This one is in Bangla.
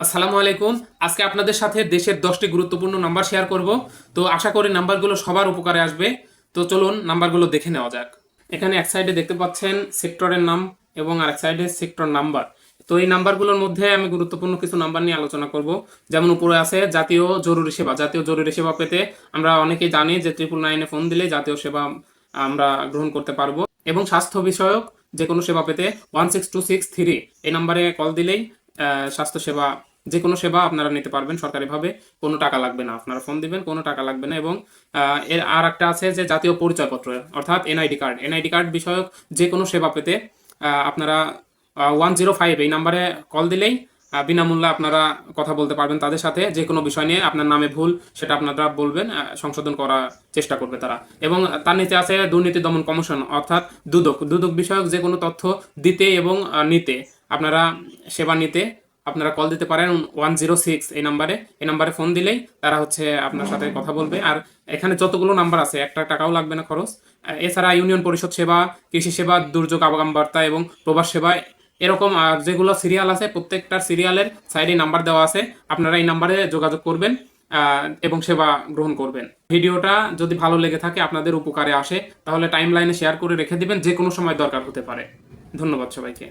আসসালামু আলাইকুম। আজকে আপনাদের সাথে দেশের দশটি গুরুত্বপূর্ণ নাম্বার শেয়ার করব। তো আশা করি নাম্বারগুলো সবার উপকারে আসবে। তো চলুন নাম্বারগুলো দেখে নেওয়া যাক। এখানে এক সাইডে দেখতে পাচ্ছেন সেক্টরের নাম এবং আরেক সাইডে সেক্টর নাম্বার। তো এই নাম্বারগুলোর মধ্যে আমি গুরুত্বপূর্ণ কিছু নাম্বার নিয়ে আলোচনা করব। যেমন উপরে আছে, জাতীয় জরুরি সেবা। জাতীয় জরুরি সেবা পেতে আমরা অনেকেই জানি যে ট্রিপল নাইনে ফোন দিলে জাতীয় সেবা আমরা গ্রহণ করতে পারব। এবং স্বাস্থ্য বিষয়ক যে কোনো সেবা পেতে one six two six three এই নাম্বারে কল দিলেই আহ, স্বাস্থ্য সেবা যে কোনো সেবা আপনারা নিতে পারবেন সরকারিভাবে কোনো টাকা লাগবে না। আপনারা ফোন দিবেন কোনো টাকা লাগবে না এবং এর আর একটা আছে যে জাতীয় পরিচয়পত্র অর্থাৎ এনআইডি কার্ড এনআইডি কার্ড বিষয়ক যে কোনো সেবা পেতে আপনারা ওয়ান জিরো ফাইভ এই নাম্বারে কল দিলেই বিনামূল্যে আপনারা কথা বলতে পারবেন তাদের সাথে। যে কোনো বিষয় নিয়ে আপনার নামে ভুল সেটা আপনারা বলবেন সংশোধন করার চেষ্টা করবে তারা। এবং তার নিচে আছে দুর্নীতি দমন কমিশন অর্থাৎ দুদক। দুদক বিষয়ক যে কোনো তথ্য দিতে এবং নিতে। আপনারা সেবা নিতে আপনারা কল দিতে পারেন ওয়ান জিরো সিক্স এই নাম্বারে এই নাম্বারে ফোন দিলেই তারা হচ্ছে আপনার সাথে কথা বলবে। আর এখানে যতগুলো নাম্বার আছে, একটা টাকাও লাগবে না খরচ। এছাড়া ইউনিয়ন পরিষদ সেবা, কৃষি সেবা, দুর্যোগ আগাম বার্তা এবং প্রবাস সেবা এরকম যেগুলো সিরিয়াল আছে প্রত্যেকটার সিরিয়ালের সাইডে নাম্বার দেওয়া আছে। আপনারা এই নাম্বারে যোগাযোগ করবেন এবং সেবা গ্রহণ করবেন। ভিডিওটা যদি ভালো লেগে থাকে, আপনাদের উপকারে আসে, তাহলে টাইম লাইনে শেয়ার করে রেখে দিবেন যে কোনো সময় দরকার হতে পারে। ধন্যবাদ সবাইকে।